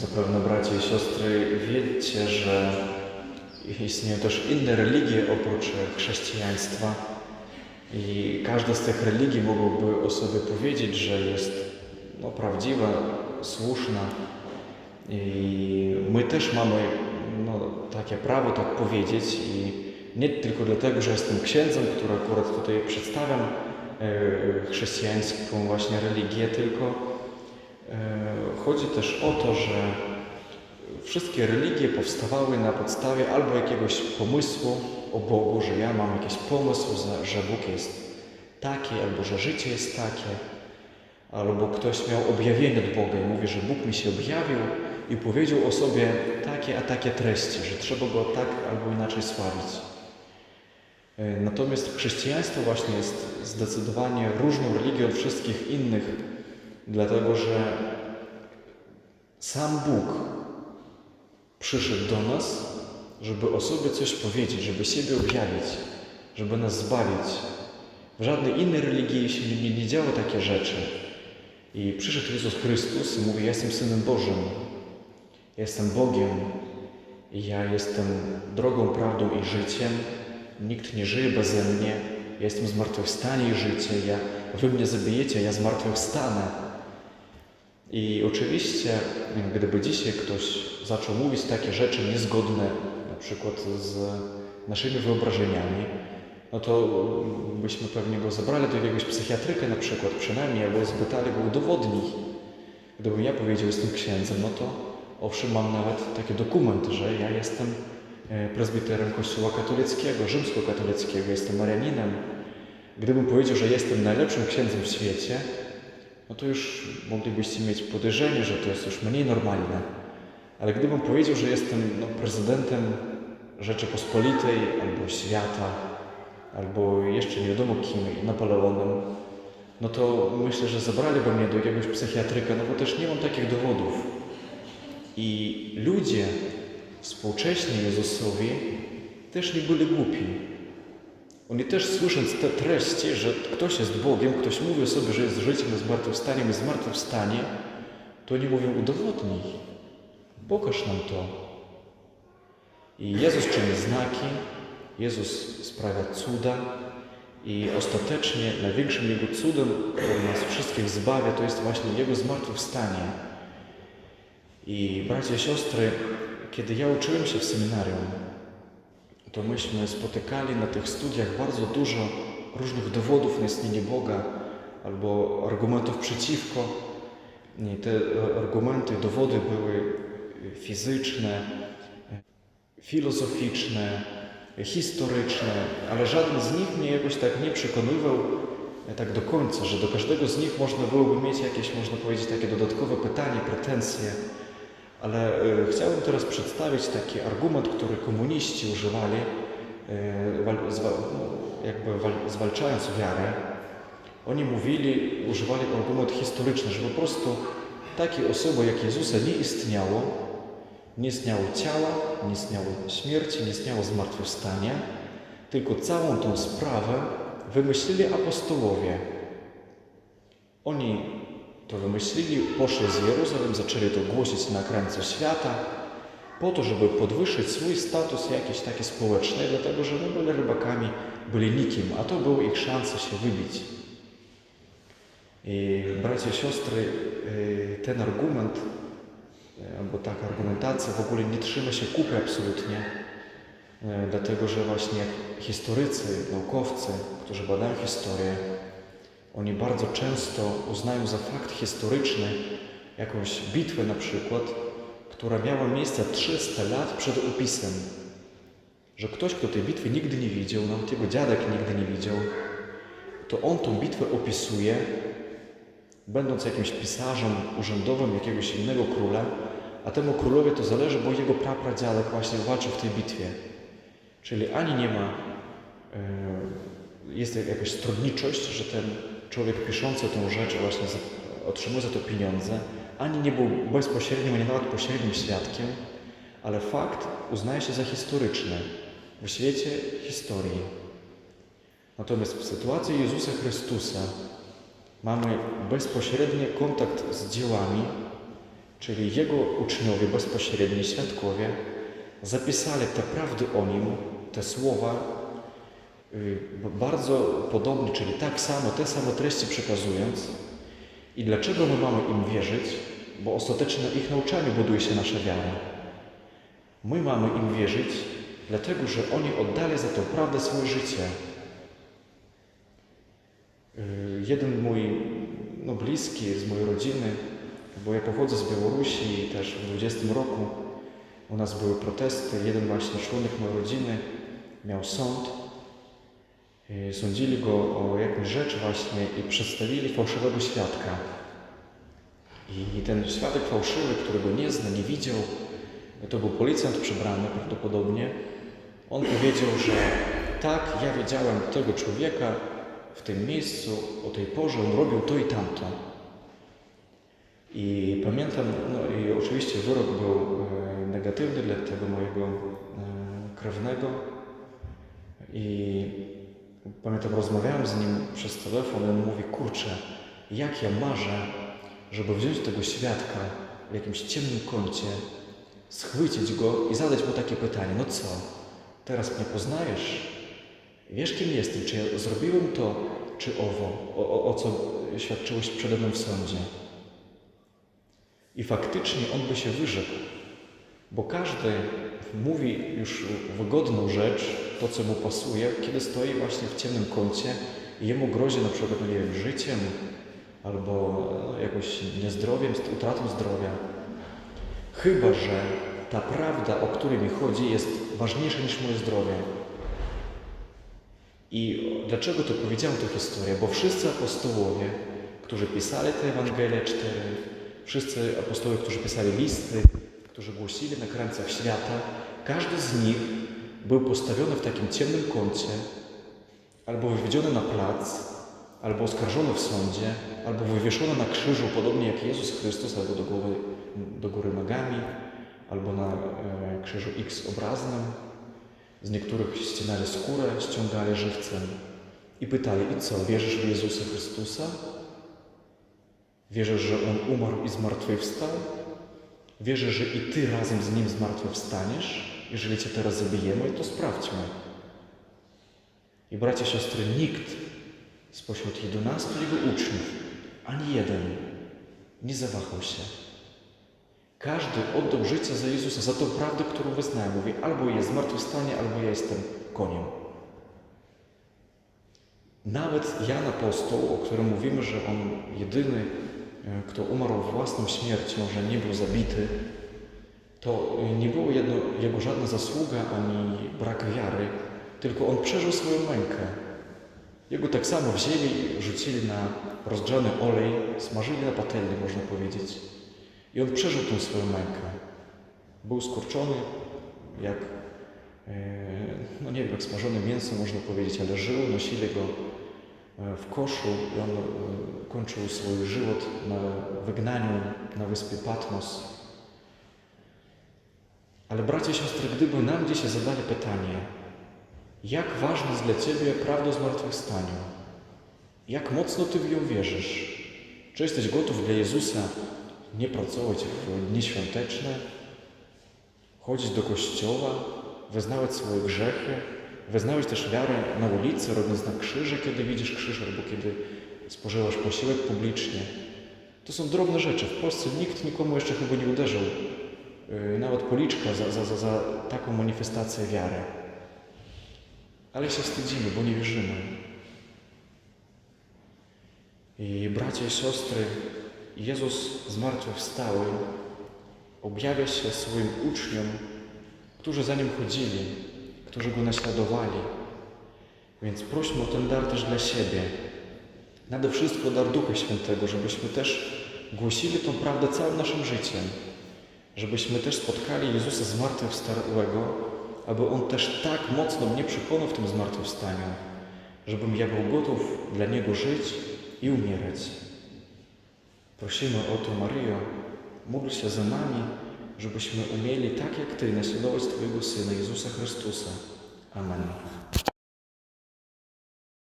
Zapewne bracia i siostry wiecie, że istnieją też inne religie oprócz chrześcijaństwa. I każda z tych religii mogłoby o sobie powiedzieć, że jest no, prawdziwa, słuszna. I my też mamy no, takie prawo tak powiedzieć. I nie tylko dlatego, że jestem księdzem, który akurat tutaj przedstawiam e, chrześcijańską właśnie religię, tylko chodzi też o to, że wszystkie religie powstawały na podstawie albo jakiegoś pomysłu o Bogu, że ja mam jakiś pomysł, że- że Bóg jest taki, albo że życie jest takie, albo ktoś miał objawienie od Boga i mówi, że Bóg mi się objawił i powiedział o sobie takie, a takie treści, że trzeba go tak albo inaczej sławić. E, Natomiast chrześcijaństwo właśnie jest zdecydowanie różną religią od wszystkich innych, dlatego że sam Bóg przyszedł do nas, żeby o sobie coś powiedzieć, żeby siebie objawić, żeby nas zbawić. W żadnej innej religii się nie, nie działy takie rzeczy. I przyszedł Jezus Chrystus i mówi: jestem synem Bożym, jestem Bogiem, i ja jestem drogą, prawdą i życiem. Nikt nie żyje beze mnie. Ja jestem zmartwychwstanie i życie. Ja, wy mnie zabijecie, ja zmartwychwstanę. I oczywiście, gdyby dzisiaj ktoś zaczął mówić takie rzeczy niezgodne na przykład z naszymi wyobrażeniami, no to byśmy pewnie go zabrali do jakiegoś psychiatryka na przykład przynajmniej, albo spytali go udowodnij. Gdybym ja powiedział, jestem księdzem, no to owszem, mam nawet taki dokument, że ja jestem e, prezbiterem Kościoła katolickiego, rzymskokatolickiego, jestem marianinem. Gdybym powiedział, że jestem najlepszym księdzem w świecie, no to już moglibyście mieć podejrzenie, że to jest już mniej normalne. Ale gdybym powiedział, że jestem no, prezydentem Rzeczypospolitej albo świata, albo jeszcze nie wiadomo kim, Napoleonem, no to myślę, że zabraliby mnie do jakiegoś psychiatryka, no bo też nie mam takich dowodów. I ludzie współcześni Jezusowi też nie byli głupi. Oni też słysząc te treści, że ktoś jest Bogiem, ktoś mówi sobie, że jest życiem, jest zmartwychwstaniem, jest zmartwychwstanie, to oni mówią udowodnij, pokaż nam to. I Jezus czyni znaki, Jezus sprawia cuda i ostatecznie największym Jego cudem, który nas wszystkich zbawia, to jest właśnie Jego zmartwychwstanie. I bracia i siostry, kiedy ja uczyłem się w seminarium, to myśmy spotykali na tych studiach bardzo dużo różnych dowodów na istnienie Boga albo argumentów przeciwko. I te argumenty, dowody były fizyczne, filozoficzne, historyczne, ale żaden z nich mnie jakoś tak nie przekonywał tak do końca, że do każdego z nich można byłoby mieć jakieś, można powiedzieć, takie dodatkowe pytanie, pretensje. Ale e, chciałbym teraz przedstawić taki argument, który komuniści używali, e, jakby wal, zwalczając wiarę. Oni mówili, używali argument historyczny, że po prostu takiej osoby jak Jezusa nie istniało, nie istniało ciała, nie istniało śmierci, nie istniało zmartwychwstania, tylko całą tą sprawę wymyślili apostołowie. Oni to wymyślili, poszli z Jeruzalem, zaczęli to głosić na krańcu świata, po to, żeby podwyższyć swój status jakiś taki społeczny, dlatego że no, byli rybakami, byli nikim, a to była ich szansa się wybić. I bracia siostry, y, ten argument, y, albo taka argumentacja w ogóle nie trzyma się kupy absolutnie, y, dlatego że właśnie historycy, naukowcy, którzy badają historię, oni bardzo często uznają za fakt historyczny jakąś bitwę na przykład, która miała miejsce 300 lat przed opisem. Że ktoś, kto tej bitwy nigdy nie widział, nawet jego dziadek nigdy nie widział, to on tą bitwę opisuje, będąc jakimś pisarzem urzędowym jakiegoś innego króla, a temu królowi to zależy, bo jego prapradziadek właśnie walczył w tej bitwie. Czyli ani nie ma, yy, jest jakaś stronniczość, że ten człowiek piszący tą rzecz właśnie otrzymuje za to pieniądze, ani nie był bezpośrednim, ani nawet pośrednim świadkiem, ale fakt uznaje się za historyczny w świecie historii. Natomiast w sytuacji Jezusa Chrystusa mamy bezpośredni kontakt z dziełami, czyli Jego uczniowie, bezpośredni świadkowie, zapisali te prawdy o Nim, te słowa, bardzo podobnie, czyli tak samo, te same treści przekazując. I dlaczego my mamy im wierzyć? Bo ostatecznie na ich nauczaniu buduje się nasza wiara. My mamy im wierzyć, dlatego że oni oddali za tę prawdę swoje życie. Y, Jeden mój no, bliski z mojej rodziny, bo ja pochodzę z Białorusi i też w 20 roku u nas były protesty. Jeden właśnie członek mojej rodziny miał sąd. Y, Sądzili go o jakąś rzecz właśnie i przedstawili fałszywego świadka. I ten świadek fałszywy, którego nie zna, nie widział, to był policjant przebrany prawdopodobnie. On powiedział, że tak, ja wiedziałem tego człowieka w tym miejscu, o tej porze, on robił to i tamto. I pamiętam, no i oczywiście wyrok był e, negatywny dla tego mojego e, krewnego. I pamiętam, rozmawiałem z nim przez telefon i on mówi, kurczę, jak ja marzę, żeby wziąć tego świadka w jakimś ciemnym kącie, schwycić go i zadać mu takie pytanie, no co, teraz mnie poznajesz? Wiesz, kim jestem? Czy ja zrobiłem to, czy owo, o, o, o co świadczyłeś przede mną w sądzie? I faktycznie on by się wyrzekł, bo każdy mówi już wygodną rzecz, to co mu pasuje, kiedy stoi właśnie w ciemnym kącie i jemu grozi na przykład, no nie wiem, życiem albo no, jakoś niezdrowiem, utratą zdrowia. Chyba, że ta prawda, o której mi chodzi, jest ważniejsza niż moje zdrowie. I dlaczego to powiedziałem tę historię? Bo wszyscy apostołowie, którzy pisali te Ewangelie cztery, wszyscy apostołowie, którzy pisali listy, którzy głosili na krańcach świata, każdy z nich był postawiony w takim ciemnym kącie, albo wywieziony na plac, albo oskarżony w sądzie, albo wywieszony na krzyżu, podobnie jak Jezus Chrystus, albo do, głowy, do góry nogami, albo na e, krzyżu X obraznym. Z niektórych ścinali skórę, ściągali żywcem i pytali, i co, wierzysz w Jezusa Chrystusa? Wierzysz, że On umarł i zmartwychwstał? Wierzysz, że i Ty razem z Nim zmartwychwstaniesz? Jeżeli Cię teraz zabijemy, to sprawdźmy. I bracia, siostry, nikt spośród jedenastu Jego uczniów, ani jeden, nie zawahał się. Każdy oddał życie za Jezusa, za tą prawdę, którą wyznaje. Mówi, albo jest zmartwychwstanie, albo ja jestem koniem. Nawet Jan Apostoł, o którym mówimy, że on jedyny, kto umarł własną śmiercią, że nie był zabity, to nie było jedno, jego żadna zasługa ani brak wiary, tylko on przeżył swoją mękę. Jego tak samo wzięli, rzucili na rozgrzany olej, smażyli na patelni, można powiedzieć. I on przeżył tą swoją mękę. Był skurczony, jak, e, no nie wiem, jak smażone mięso, można powiedzieć, ale żył, nosili go w koszu i on e, kończył swój żywot na wygnaniu na wyspie Patmos. Ale bracia i siostry, gdyby nam dzisiaj zadali pytanie, jak ważna jest dla Ciebie prawda o zmartwychwstaniu? Jak mocno Ty w ją wierzysz? Czy jesteś gotów dla Jezusa nie pracować w dni świąteczne, chodzić do kościoła, wyznawać swoje grzechy, wyznawać też wiarę na ulicy, robiąc na krzyże, kiedy widzisz krzyż, albo kiedy spożywasz posiłek publicznie. To są drobne rzeczy. W Polsce nikt nikomu jeszcze chyba nie uderzył, yy, nawet policzka za, za, za, za taką manifestację wiary. Ale się wstydzimy, bo nie wierzymy. I bracia i siostry, Jezus zmartwychwstały objawia się swoim uczniom, którzy za Nim chodzili, którzy Go naśladowali. Więc prośmy o ten dar też dla siebie. Nade wszystko dar Ducha Świętego, żebyśmy też głosili tą prawdę całym naszym życiem. Żebyśmy też spotkali Jezusa zmartwychwstałego, aby On też tak mocno mnie przekonał w tym zmartwychwstaniu, żebym ja był gotów dla Niego żyć i umierać. Prosimy o to, Maryjo, módl się za nami, żebyśmy umieli tak jak Ty naśladować Twojego Syna Jezusa Chrystusa. Amen.